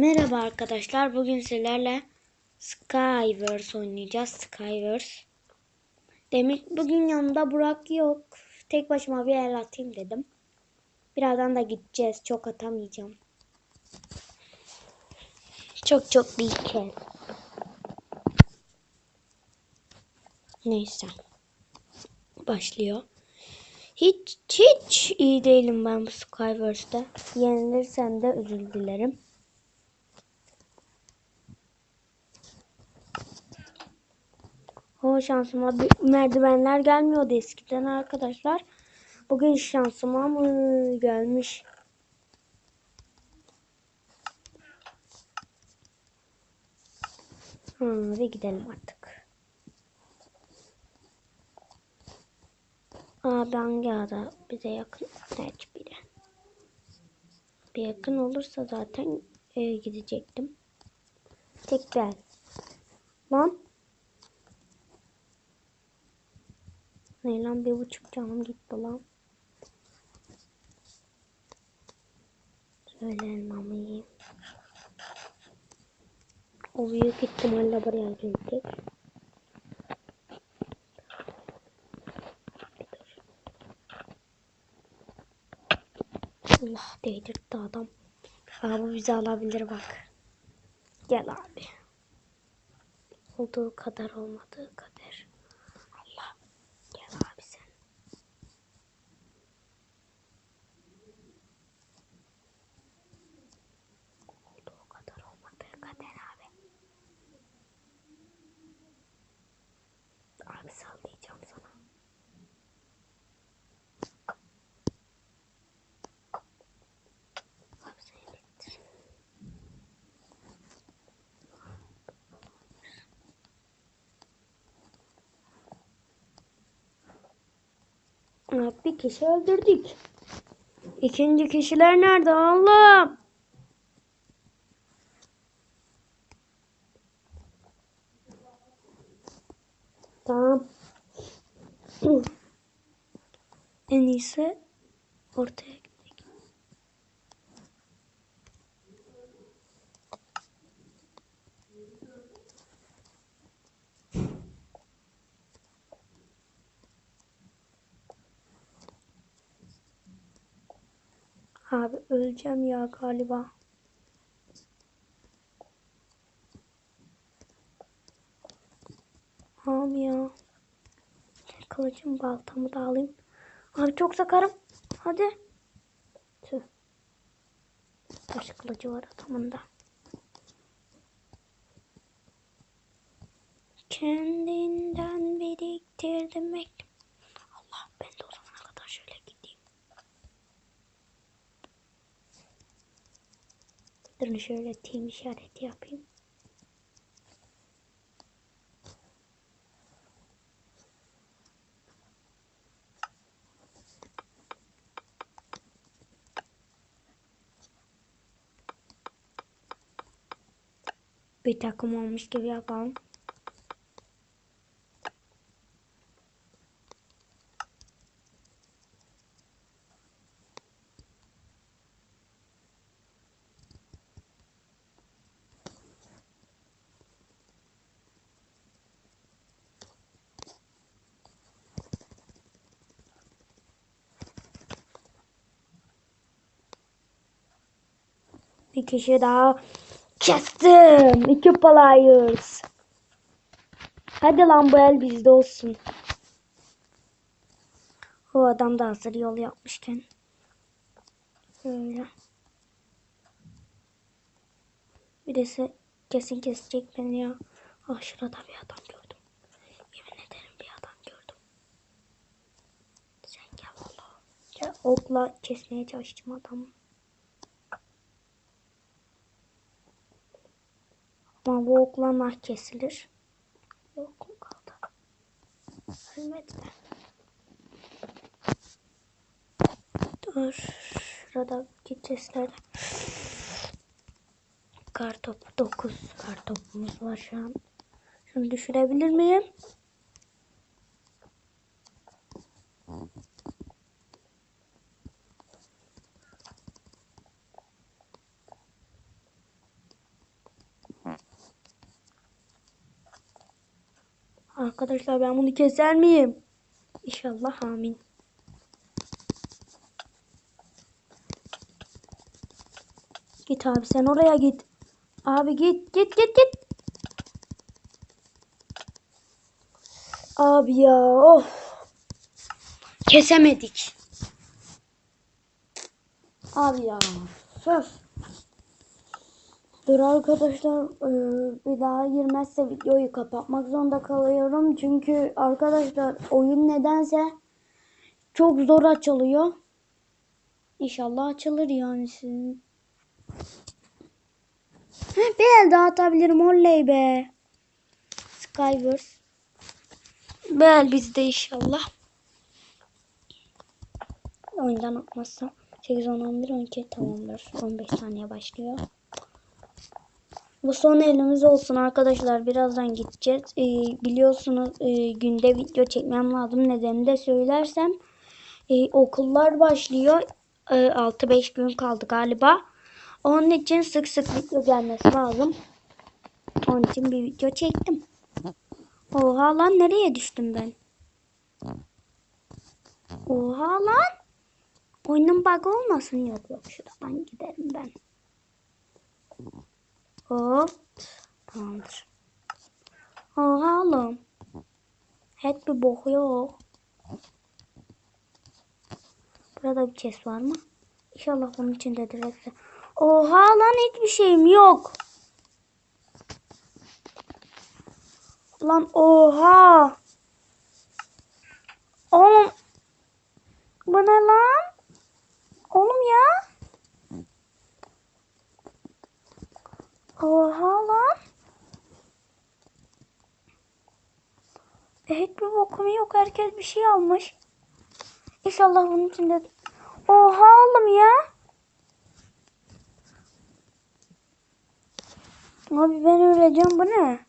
Merhaba arkadaşlar. Bugün sizlerle Skyverse oynayacağız. Skyverse. Demek bugün yanımda Burak yok. Tek başıma bir el atayım dedim. Birazdan da gideceğiz. Çok atamayacağım. Çok çok bir kez. Neyse. Başlıyor. Hiç hiç iyi değilim ben bu Skyverse'de. Yenilirsem de özür dilerim. Şansıma merdivenler gelmiyordu eskiden arkadaşlar. Bugün şansıma mı gelmiş? Ha, ve gidelim artık. Abi hangi ada bize yakın? Evet biri. Bir yakın olursa zaten eve gidecektim. Tekrar. Lan. Ne lan bir buçuk canım gitti lan. Şöyle elmamı yiyeyim. O büyük ihtimalle buraya gelecek. Allah değdirtti adam. Abi bizi alabilir bak. Gel abi. Olduğu kadar olmadığı kadar. Allah. Gel abi sen. Olduğu kadar olmadığı kadar abi. Abi sallayacağım sana. Bir kişi öldürdük. İkinci kişiler nerede Allah'ım? Tamam. İyisi ortaya gitmek. Abi öleceğim ya galiba. Tamam ya. Kılıcım baltamı da alayım. Abi çok sakarım. Hadi. Tüh. Taş kılıcı var adamında. Kendinden biriktirdim ek. Allah ben de o zamana kadar şöyle gideyim. Durun şöyle team işareti yapayım. Bir takım olmuş gibi yapalım. Bir kişi daha kestim. İki players. Hadi lan bu el bizde olsun. O adam da hazır yol yapmışken. Böyle. Birisi kesin kesecek beni ya. Ah şurada bir adam gördüm. Yemin ederim bir adam gördüm. Sen gel valla. Ya, okla kesmeye çalıştım adamı. Ama bu okla nah kesilir. Yok mu kaldı? Ölmedi de. Dur. Şurada gideceğiz Kartopu 9 kartopumuz var şu an. Şunu düşürebilir miyim? Arkadaşlar ben bunu keser miyim? İnşallah amin. Git abi sen oraya git. Abi git git git git. Abi ya of. Kesemedik. Abi ya. Söz. Dur arkadaşlar eee, bir daha girmezse videoyu kapatmak zorunda kalıyorum. Çünkü arkadaşlar oyun nedense çok zor açılıyor. İnşallah açılır yani sizin. Bir el daha atabilirim oley be. Skywars. Bir el bizde inşallah. Oyundan atmazsam. 8, 10, 11, 12 tamamdır. 15 saniye başlıyor. Bu son elimiz olsun arkadaşlar. Birazdan gideceğiz. Ee, biliyorsunuz e, günde video çekmem lazım. Nedenini de söylersem e, okullar başlıyor. E, 6-5 gün kaldı galiba. Onun için sık sık video gelmesi lazım. Onun için bir video çektim. Oha lan nereye düştüm ben? Oha lan. Oyunun bug olmasın yok yok şuradan giderim ben. Hop. Tamamdır. Oha oğlum. Hiç bir boku yok. Burada bir chest var mı? İnşallah bunun içindedir hepsi. Oha lan hiçbir şeyim yok. Lan oha. Oğlum. Bu ne lan? Oğlum ya. Oha lan. E, hiçbir bokum yok. Herkes bir şey almış. İnşallah bunun içinde. Oha oğlum ya. Abi ben öleceğim. Bu ne?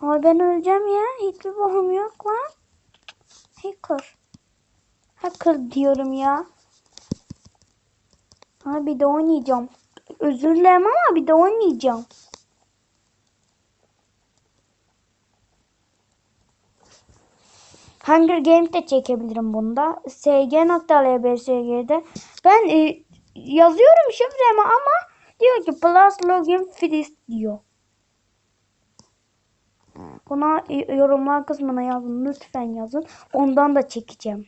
Abi ben öleceğim ya. Hiçbir bokum yok lan. Hacker. Hacker diyorum ya. Ha bir de oynayacağım. Özür dilerim ama bir de oynayacağım. Hunger Games de çekebilirim bunda. sg.lbsg'de. Ben e, yazıyorum şifremi ama diyor ki plus login freeze diyor. Buna e, yorumlar kısmına yazın. Lütfen yazın. Ondan da çekeceğim.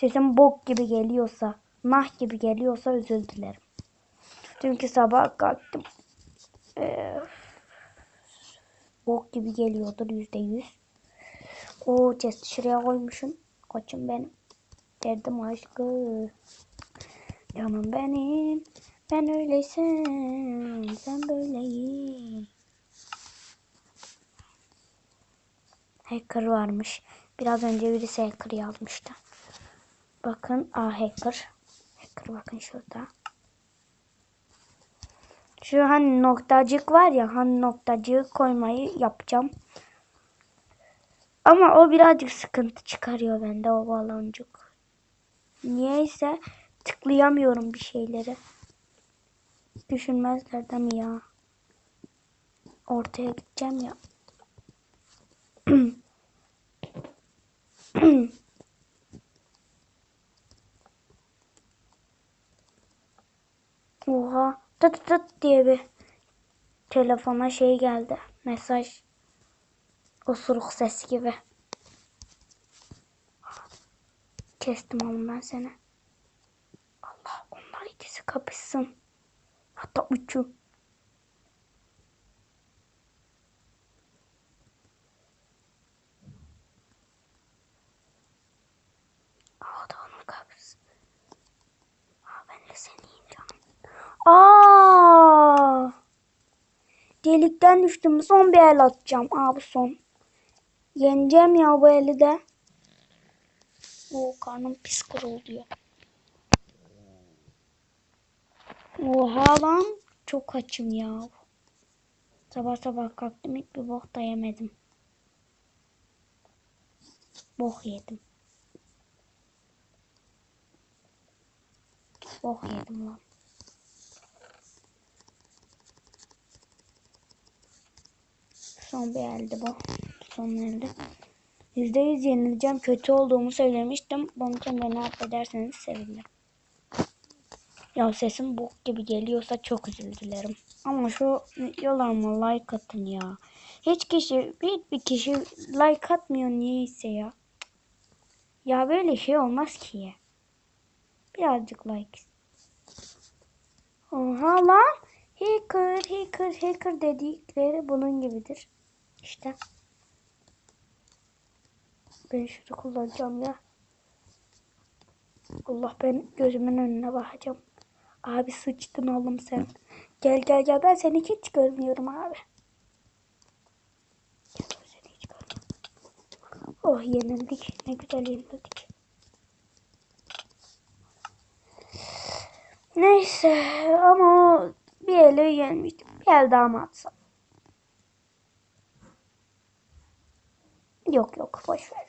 Sesim bok gibi geliyorsa, nah gibi geliyorsa özür dilerim. Çünkü sabah kalktım. Ee, bok gibi geliyordur yüzde yüz. O chest şuraya koymuşum. Koçum benim. Derdim aşkı. Canım benim. Ben öyleysen sen böyleyim. Hacker varmış. Biraz önce birisi hacker yazmıştı. Bakın a hacker. Hacker bakın şurada. Şu hani noktacık var ya hani noktacığı koymayı yapacağım. Ama o birazcık sıkıntı çıkarıyor bende o baloncuk. Niyeyse tıklayamıyorum bir şeyleri. Düşünmezler değil mi ya? Ortaya gideceğim ya. Oha tıt tıt diye bir telefona şey geldi. Mesaj. Osuruk sesi gibi. Kestim oğlum ben seni. Allah onlar ikisi kapışsın. Hatta üçü. Aa da onun kapışsın. Aa ben de seni yiyeyim canım. Aa! Delikten düştüm. Son bir el atacağım. Aa bu son. Yeneceğim ya bu eli de. Oo karnım pis kuruluyor. Oha lan. Çok açım ya. Sabah sabah kalktım hiçbir bok da yemedim. Bok yedim. Bok yedim lan. Son bir elde bu. Son elde. Yüzde yüz yenileceğim. Kötü olduğumu söylemiştim. Bunun için beni affederseniz sevinirim. Ya sesim bok gibi geliyorsa çok özür dilerim. Ama şu videolarıma like atın ya. Hiç kişi, hiçbir kişi like atmıyor niyeyse ya. Ya böyle şey olmaz ki ya. Birazcık like. Oha lan. Hacker, hacker, hacker dedikleri bunun gibidir. İşte. Ben şunu kullanacağım ya. Allah ben gözümün önüne bakacağım. Abi sıçtın oğlum sen. Gel gel gel ben seni hiç görmüyorum abi. Gel ben seni hiç görmüyorum. Oh yenildik. Ne güzel yenildik. Neyse ama bir ele yenmiştim. Bir el daha mı atsam? Yok yok boş ver.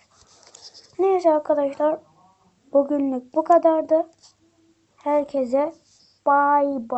Neyse arkadaşlar bugünlük bu kadardı. Herkese bay bay.